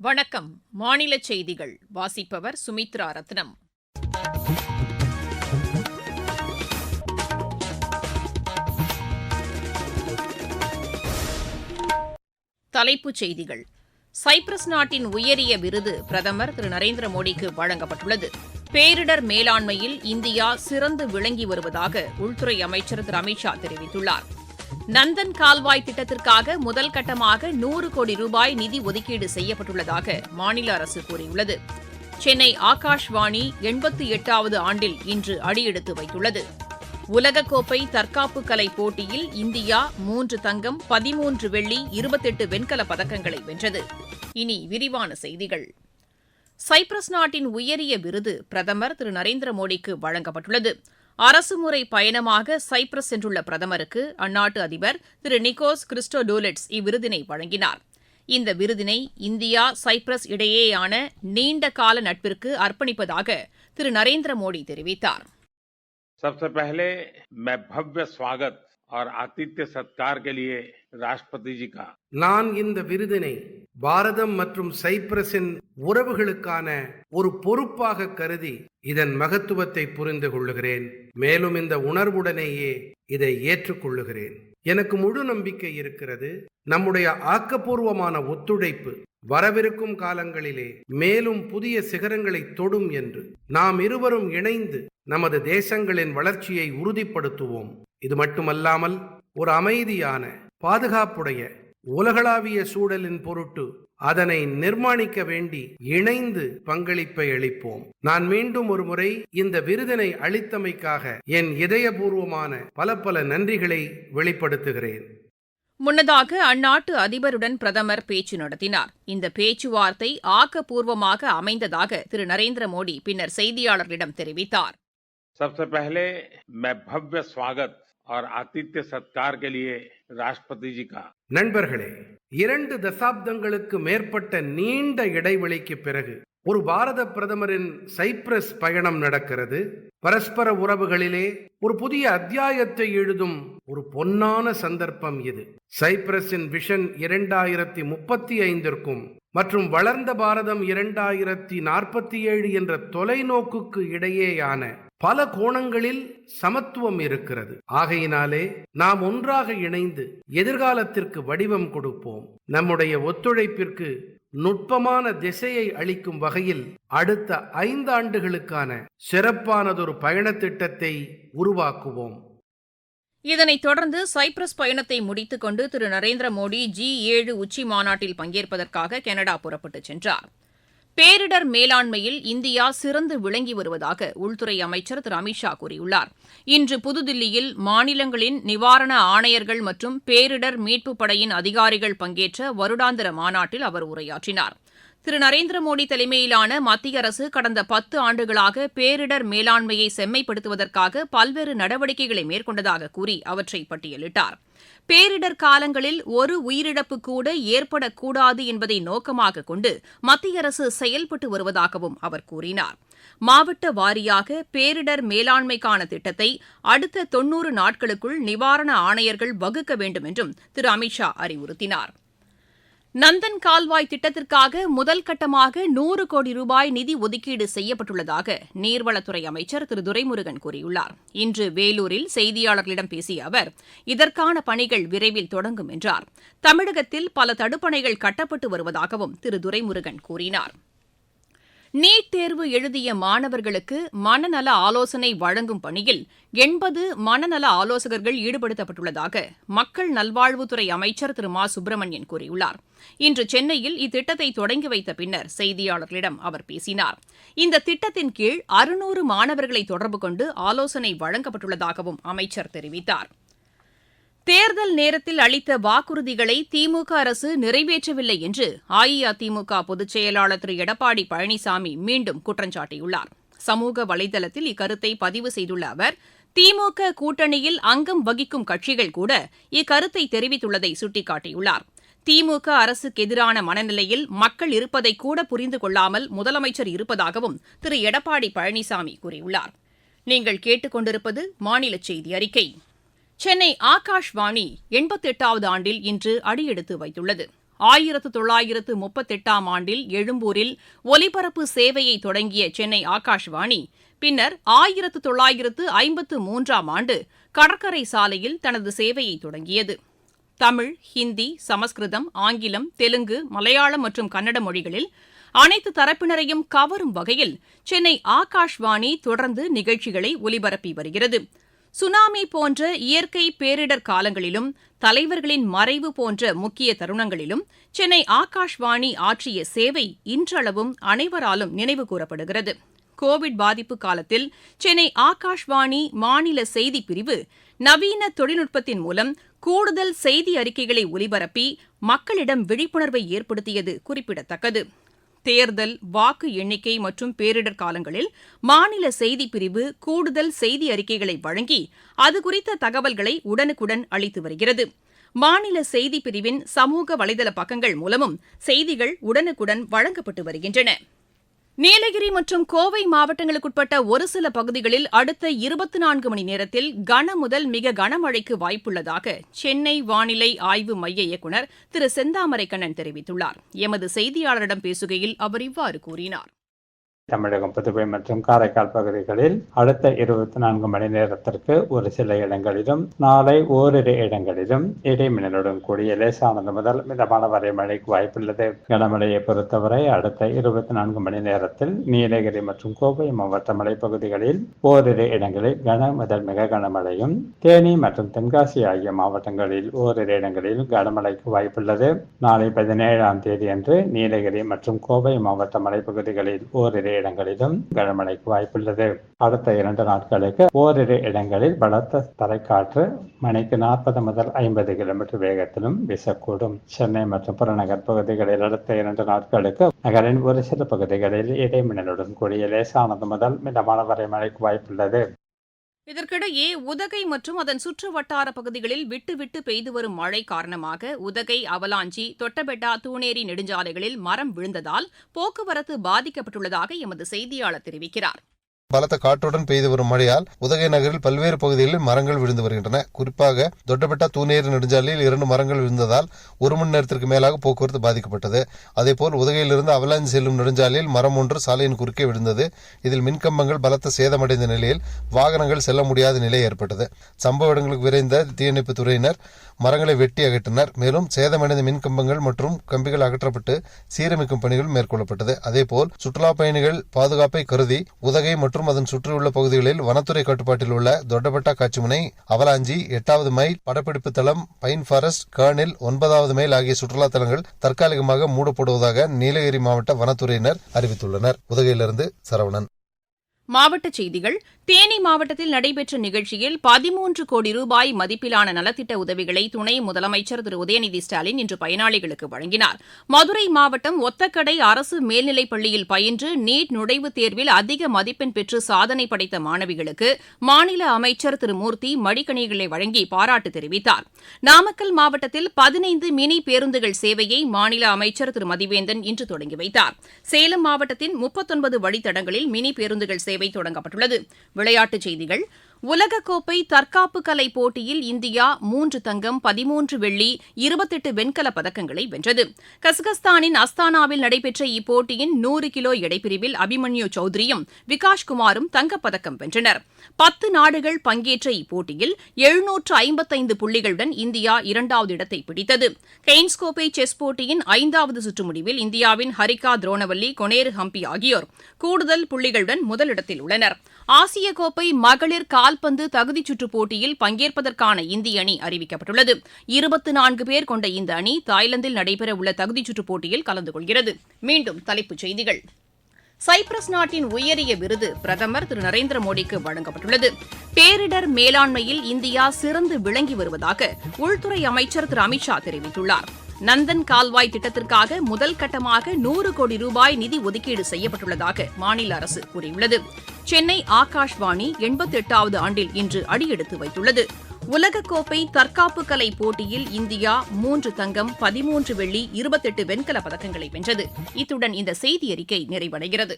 வணக்கம். மாநில செய்திகள். வாசிப்பவர் சுமித்ரா ரத்னம். தலைப்புச் செய்திகள். சைப்ரஸ் நாட்டின் உயரிய விருது பிரதமர் திரு நரேந்திர மோடிக்கு வழங்கப்பட்டுள்ளது. பேரிடர் மேலாண்மையில் இந்தியா சிறந்து விளங்கி வருவதாக உள்துறை அமைச்சர் திரு அமித் ஷா தெரிவித்துள்ளார். நந்தன் கால்வாய் திட்டத்திற்காக முதல் கட்டமாக நூறு கோடி ரூபாய் நிதி ஒதுக்கீடு செய்யப்பட்டுள்ளதாக மாநில அரசு கூறியுள்ளது. சென்னை ஆகாஷ்வாணி எண்பத்தி எட்டாவது ஆண்டில் இன்று அடியெடுத்து வைத்துள்ளது. உலகக்கோப்பை தற்காப்பு கலை போட்டியில் இந்தியா மூன்று தங்கம் பதிமூன்று வெள்ளி இருபத்தெட்டு வெண்கலப் பதக்கங்களை வென்றது. இனி விரிவான செய்திகள். சைப்ரஸ் நாட்டின் உயரிய விருது பிரதமர் திரு நரேந்திர மோடிக்கு வழங்கப்பட்டுள்ளது. அரசுமுறை பயணமாக சைப்ரஸ் சென்றுள்ள பிரதமருக்கு அந்நாட்டு அதிபர் திரு நிக்கோஸ் கிறிஸ்டோடோலெட்ஸ் இவ்விருதினை வழங்கினார் இந்த விருதினை இந்தியா சைப்ரஸ் இடையேயான நீண்டகால நட்பிற்கு அர்ப்பணிப்பதாக திரு நரேந்திர மோடி தெரிவித்தார் सबसे पहले मैं भव्य स्वागत और आतिथ्य सत्कार के लिए ராஷ்டிரபதி நான் இந்த விருதினை பாரதம் மற்றும் சைப்ரஸின் உறவுகளுக்கான ஒரு பொறுப்பாக கருதி இதன் மகத்துவத்தை புரிந்து கொள்ளுகிறேன். மேலும் இந்த உணர்வுடனேயே இதை ஏற்றுக்கொள்ளுகிறேன் எனக்கு முழு நம்பிக்கை இருக்கிறது. நம்முடைய ஆக்கப்பூர்வமான ஒத்துழைப்பு வரவிருக்கும் காலங்களிலே மேலும் புதிய சிகரங்களை தொடும் என்று நாம் இருவரும் இணைந்து நமது தேசங்களின் வளர்ச்சியை உறுதிப்படுத்துவோம். இது மட்டுமல்லாமல் ஒரு அமைதியான பாதுகாப்புடைய உலகளாவிய சூழலின் பொருட்டு அதனை நிர்மாணிக்க வேண்டி இணைந்து பங்களிப்பை அளிப்போம் நான் மீண்டும் ஒரு முறை இந்த விருதினை அளித்தமைக்காக என் இதயபூர்வமான பல பல நன்றிகளை வெளிப்படுத்துகிறேன் முன்னதாக அந்நாட்டு அதிபருடன் பிரதமர் பேச்சு நடத்தினார் இந்த பேச்சுவார்த்தை ஆக்கப்பூர்வமாக அமைந்ததாக திரு நரேந்திர மோடி பின்னர் செய்தியாளர்களிடம் தெரிவித்தார் सबसे पहले मैं भव्य स्वागत और आतिथ्य सत्कार के लिए राष्ट्रपति जी का நண்பர்களே இரண்டு தசாப்தங்களுக்கு மேற்பட்ட நீண்ட இடைவெளிக்கு பிறகு ஒரு பாரத பிரதமரின் சைப்ரஸ் பயணம் நடக்கிறது பரஸ்பர உறவுகளிலே ஒரு புதிய அத்தியாயத்தை எழுதும் ஒரு பொன்னான சந்தர்ப்பம் இது சைப்ரஸின் விஷன் இரண்டாயிரத்தி முப்பத்தி ஐந்திற்கும் மற்றும் வளர்ந்த பாரதம் இரண்டாயிரத்தி நாற்பத்தி ஏழு என்ற தொலைநோக்குக்கு இடையேயான பல கோணங்களில் சமத்துவம் இருக்கிறது. ஆகையினாலே நாம் ஒன்றாக இணைந்து எதிர்காலத்திற்கு வடிவம் கொடுப்போம். நம்முடைய ஒத்துழைப்பிற்கு நுட்பமான திசையை அளிக்கும் வகையில் அடுத்த ஐந்தாண்டுகளுக்கான சிறப்பானதொரு பயண திட்டத்தை உருவாக்குவோம். இதனைத் தொடர்ந்து சைப்ரஸ் பயணத்தை முடித்துக்கொண்டு திரு. நரேந்திர மோடி ஜி ஏழு உச்சி மாநாட்டில் பங்கேற்பதற்காக கனடா புறப்பட்டுச் சென்றார். பேரிடர் மேலாண்மையில் இந்தியா சிறந்து விளங்கி வருவதாக உள்துறை அமைச்சர் திரு அமித்ஷா கூறியுள்ளார். இன்று புதுதில்லியில் மாநிலங்களின் நிவாரண ஆணையர்கள் மற்றும் பேரிடர் மீட்புப் படையின் அதிகாரிகள் பங்கேற்ற வருடாந்திர மாநாட்டில் அவர் உரையாற்றினார். திரு நரேந்திர மோடி தலைமையிலான மத்திய அரசு கடந்த பத்து ஆண்டுகளாக பேரிடர் மேலாண்மையை செம்மைப்படுத்துவதற்காக பல்வேறு நடவடிக்கைகளை மேற்கொண்டதாக கூறி அவற்றை பட்டியலிட்டார். பேரிடர் காலங்களில் ஒரு உயிரிழப்பு கூட ஏற்படக்கூடாது என்பதை நோக்கமாக கொண்டு மத்திய அரசு செயல்பட்டு வருவதாகவும் அவர் கூறினார். மாவட்ட வாரியாக பேரிடர் மேலாண்மைக்கான திட்டத்தை அடுத்த தொன்னூறு நாட்களுக்குள் நிவாரண ஆணையர்கள் வகுக்க வேண்டும் என்றும் திரு அமித்ஷா அறிவுறுத்தினார். நந்தன் கால்வாய் திட்டத்திற்காக முதல் கட்டமாக நூறு கோடி ரூபாய் நிதி ஒதுக்கீடு செய்யப்பட்டுள்ளதாக நீர்வளத்துறை அமைச்சர் திரு துரைமுருகன் கூறியுள்ளார். இன்று வேலூரில் செய்தியாளர்களிடம் பேசிய அவர் இதற்கான பணிகள் விரைவில் தொடங்கும் என்றார். தமிழகத்தில் பல தடுப்பணைகள் கட்டப்பட்டு வருவதாகவும் திரு துரைமுருகன் கூறினார். நீட் தேர்வு எழுதிய மாணவர்களுக்கு மனநல ஆலோசனை வழங்கும் பணியில் எண்பது மனநல ஆலோசகர்கள் ஈடுபடுத்தப்பட்டுள்ளதாக மக்கள் நல்வாழ்வுத்துறை அமைச்சர் திரு மா சுப்பிரமணியன் கூறியுள்ளார். இன்று சென்னையில் இத்திட்டத்தை தொடங்கி வைத்த பின்னர் செய்தியாளர்களிடம் அவர் பேசினார். இந்த திட்டத்தின் கீழ் அறுநூறு மாணவர்களை தொடர்பு கொண்டு ஆலோசனை வழங்கப்பட்டுள்ளதாகவும் அமைச்சர் தெரிவித்தார். தேர்தல் நேரத்தில் அளித்த வாக்குறுதிகளை திமுக அரசு நிறைவேற்றவில்லை என்று அஇஅதிமுக பொதுச் செயலாளர் திரு. எடப்பாடி பழனிசாமி மீண்டும் குற்றம் சாட்டியுள்ளார். சமூக வலைதளத்தில் இக்கருத்தை பதிவு செய்துள்ள அவர் திமுக கூட்டணியில் அங்கம் வகிக்கும் கட்சிகள் கூட இக்கருத்தை தெரிவித்துள்ளதை சுட்டிக்காட்டியுள்ளார். திமுக அரசுக்கு எதிரான மனநிலையில் மக்கள் இருப்பதை கூட புரிந்து கொள்ளாமல் முதலமைச்சர் இருப்பதாகவும் திரு. எடப்பாடி பழனிசாமி கூறியுள்ளார். நீங்கள் கேட்டுக்கொண்டிருப்பது மாநில செய்தி அறிக்கை. சென்னை ஆகாஷ்வாணி எண்பத்தெட்டாவது ஆண்டில் இன்று அடியெடுத்து வைத்துள்ளது. ஆயிரத்து தொள்ளாயிரத்து முப்பத்தெட்டாம் ஆண்டில் எழும்பூரில் ஒலிபரப்பு சேவையை தொடங்கிய சென்னை ஆகாஷ்வாணி பின்னர் ஆயிரத்து தொள்ளாயிரத்து ஐம்பத்து மூன்றாம் ஆண்டு கடற்கரை சாலையில் தனது சேவையை தொடங்கியது. தமிழ் ஹிந்தி சமஸ்கிருதம் ஆங்கிலம் தெலுங்கு மலையாளம் மற்றும் கன்னட மொழிகளில் அனைத்து தரப்பினரையும் கவரும் வகையில் சென்னை ஆகாஷ்வாணி தொடர்ந்து நிகழ்ச்சிகளை ஒலிபரப்பி வருகிறது. சுனாமி போன்ற இயற்கை பேரிடர் காலங்களிலும் தலைவர்களின் மறைவு போன்ற முக்கிய தருணங்களிலும் சென்னை ஆகாஷ்வாணி ஆற்றிய சேவை இன்றளவும் அனைவராலும் நினைவு கூறப்படுகிறது. கோவிட் பாதிப்பு காலத்தில் சென்னை ஆகாஷ்வாணி மாநில செய்தி பிரிவு நவீன தொழில்நுட்பத்தின் மூலம் கூடுதல் செய்தி அறிக்கைகளை ஒலிபரப்பி மக்களிடம் விழிப்புணர்வை ஏற்படுத்தியது குறிப்பிடத்தக்கது. தேர்தல் வாக்கு எண்ணிக்கை மற்றும் பேரிடர் காலங்களில் மாநில செய்திப் பிரிவு கூடுதல் செய்தி அறிக்கைகளை வழங்கி அது குறித்த தகவல்களை உடனுக்குடன் அளித்து வருகிறது. மாநில செய்திப் பிரிவின் சமூக வலைதள பக்கங்கள் மூலமும் செய்திகள் உடனுக்குடன் வழங்கப்பட்டு வருகின்றன. நீலகிரி மற்றும் கோவை மாவட்டங்களுக்குட்பட்ட ஒரு சில பகுதிகளில் அடுத்த இருபத்தி நான்கு மணி நேரத்தில் கன முதல் மிக கனமழைக்கு வாய்ப்புள்ளதாக சென்னை வானிலை ஆய்வு மைய இயக்குநர் திரு செந்தாமரை கண்ணன் தெரிவித்துள்ளார். எமது செய்தியாளரிடம் பேசுகையில் அவர் இவ்வாறு கூறினார். தமிழகம் புதுவை மற்றும் காரைக்கால் பகுதிகளில் அடுத்த இருபத்தி நான்கு மணி நேரத்திற்கு ஒரு சில இடங்களிலும் நாளை ஓரிரு இடங்களிலும் இடைமின்னலுடன் கூடிய லேசானது முதல் மிதமான வரை மழைக்கு வாய்ப்புள்ளது. கனமழையை பொறுத்தவரை அடுத்த இருபத்தி நான்கு மணி நேரத்தில் நீலகிரி மற்றும் கோவை மாவட்ட மலைப்பகுதிகளில் ஓரிரு இடங்களில் கன முதல் மிக கனமழையும் தேனி மற்றும் தென்காசி ஆகிய மாவட்டங்களில் ஓரிரு இடங்களில் கனமழைக்கு வாய்ப்புள்ளது. நாளை பதினேழாம் தேதி அன்று நீலகிரி மற்றும் கோவை மாவட்ட மலைப்பகுதிகளில் ஓரிரு இடங்களிலும் கனமழைக்கு வாய்ப்புள்ளது. அடுத்த இரண்டு நாட்களுக்கு ஓரிரு இடங்களில் பலத்த தரைக்காற்று மணிக்கு நாற்பது முதல் ஐம்பது கிலோமீட்டர் வேகத்திலும் வீசக்கூடும். சென்னை மற்றும் புறநகர் பகுதிகளில் அடுத்த இரண்டு நாட்களுக்கு நகரின் ஒரு சில பகுதிகளில் இடைமின்னலுடன் கூடிய லேசானது முதல் மிதமான வரை மழைக்கு வாய்ப்புள்ளது. இதற்கிடையே உதகை மற்றும் அதன் சுற்று வட்டார பகுதிகளில் விட்டு விட்டு பெய்து வரும் மழை காரணமாக உதகை அவலாஞ்சி தொட்டபெட்டா தூணேரி நெடுஞ்சாலைகளில் மரம் விழுந்ததால் போக்குவரத்து பாதிக்கப்பட்டுள்ளதாக எமது செய்தியாளர் தெரிவிக்கிறார். பலத்த காற்றுடன் பெய்து வரும் மழையால் உதகை நகரில் பல்வேறு பகுதிகளில் மரங்கள் விழுந்து வருகின்றன. குறிப்பாக தொட்டபெட்டா தூநேரி நெடுஞ்சாலையில் இரண்டு மரங்கள் விழுந்ததால் ஒரு மணி நேரத்திற்கு மேலாக போக்குவரத்து பாதிக்கப்பட்டது. அதேபோல் உதகையிலிருந்து அவலாஞ்சி செல்லும் நெடுஞ்சாலையில் மரம் ஒன்று சாலையின் குறுக்கே விழுந்தது. இதில் மின்கம்பங்கள் பலத்த சேதமடைந்த நிலையில் வாகனங்கள் செல்ல முடியாத நிலை ஏற்பட்டது. சம்பவ இடங்களுக்கு விரைந்த தீயணைப்பு துறையினர் மரங்களை வெட்டி அகற்றினர். மேலும் சேதமடைந்த மின்கம்பங்கள் மற்றும் கம்பிகள் அகற்றப்பட்டு சீரமைக்கும் பணிகள் மேற்கொள்ளப்பட்டது. அதேபோல் சுற்றுலா பயணிகள் பாதுகாப்பை கருதி உதகை மற்றும் அதன் சுற்றியுள்ள பகுதிகளில் வனத்துறை கட்டுப்பாட்டில் உள்ள தொட்டபெட்டா காட்சிமுனை அவலாஞ்சி எட்டாவது மைல் படப்பிடிப்பு தளம் பைன் ஃபாரஸ்ட் கர்னில் ஒன்பதாவது மைல் ஆகிய சுற்றுலா தலங்கள் தற்காலிகமாக மூடப்படுவதாக நீலகிரி மாவட்ட வனத்துறையினர் அறிவித்துள்ளனர். உதகையிலிருந்து சரவணன். மாவட்டச் செய்திகள். தேனி மாவட்டத்தில் நடைபெற்ற நிகழ்ச்சியில் பதிமூன்று கோடி ரூபாய் மதிப்பிலான நலத்திட்ட உதவிகளை துணை முதலமைச்சர் திரு. உதயநிதி ஸ்டாலின் இன்று பயனாளிகளுக்கு வழங்கினார். மதுரை மாவட்டம் ஒத்தக்கடை அரசு மேல்நிலைப் பள்ளியில் பயின்று நீட் நுழைவுத் தேர்வில் அதிக மதிப்பெண் பெற்று சாதனை படைத்த மாணவிகளுக்கு மாநில அமைச்சர் திரு. மூர்த்தி மடிக்கணிகளை வழங்கி பாராட்டு தெரிவித்தார். நாமக்கல் மாவட்டத்தில் பதினைந்து மினி பேருந்துகள் சேவையை மாநில அமைச்சர் திரு. மதிவேந்தன் இன்று தொடங்கி வைத்தார். சேலம் மாவட்டத்தின் முப்பத்தொன்பது வழித்தடங்களில் மினி பேருந்துகள் சேவை தொடங்கப்பட்டுள்ளது. விளையாட்டுச் செய்திகள் உலகக்கோப்பை தற்காப்பு கலை போட்டியில் இந்தியா மூன்று தங்கம் பதிமூன்று வெள்ளி இருபத்தெட்டு வெண்கலப் பதக்கங்களை வென்றது. கசகஸ்தானின் அஸ்தானாவில் நடைபெற்ற இப்போட்டியின் நூறு கிலோ எடைப்பிரிவில் அபிமன்யு சௌத்ரியும் விகாஷ்குமாரும் தங்கப்பதக்கம் வென்றனர். பத்து நாடுகள் பங்கேற்ற இப்போட்டியில் எழுநூற்று ஐம்பத்தைந்து புள்ளிகளுடன் இந்தியா இரண்டாவது இடத்தை பிடித்தது. கெய்ன்ஸ் கோப்பை செஸ் போட்டியின் ஐந்தாவது சுற்று முடிவில் இந்தியாவின் ஹரிகா துரோணவல்லி கொனேரு ஹம்பி ஆகியோர் கூடுதல் புள்ளிகளுடன் முதலிடத்தில் உள்ளனர். ஆசிய கோப்பை மகளிர் கால்பந்து தகுதிச் சுற்றுப் போட்டியில் பங்கேற்பதற்கான இந்திய அணி அறிவிக்கப்பட்டுள்ளது. இருபத்தி நான்கு பேர் கொண்ட இந்த அணி தாய்லாந்தில் நடைபெறவுள்ள தகுதிச் சுற்றுப் போட்டியில் கலந்து கொள்கிறது. மீண்டும் தலைப்புச் செய்திகள். சைப்ரஸ் நாட்டின் உயரிய விருது பிரதமர் திரு நரேந்திர மோடிக்கு வழங்கப்பட்டுள்ளது. பேரிடர் மேலாண்மையில் இந்தியா சிறந்து விளங்கி வருவதாக உள்துறை அமைச்சர் திரு அமித்ஷா தெரிவித்துள்ளார். நந்தன் கால்வாய் திட்டத்திற்காக முதல் கட்டமாக நூறு கோடி ரூபாய் நிதி ஒதுக்கீடு செய்யப்பட்டுள்ளதாக மாநில அரசு கூறியுள்ளது. சென்னை ஆகாஷ்வாணி எண்பத்தி எட்டாவது ஆண்டில் இன்று அடியெடுத்து வைத்துள்ளது. உலகக்கோப்பை தற்காப்பு கலை போட்டியில் இந்தியா மூன்று தங்கம் பதிமூன்று வெள்ளி இருபத்தெட்டு வெண்கல பதக்கங்களை வென்றது. இத்துடன் இந்த செய்தி அறிக்கை நிறைவடைகிறது.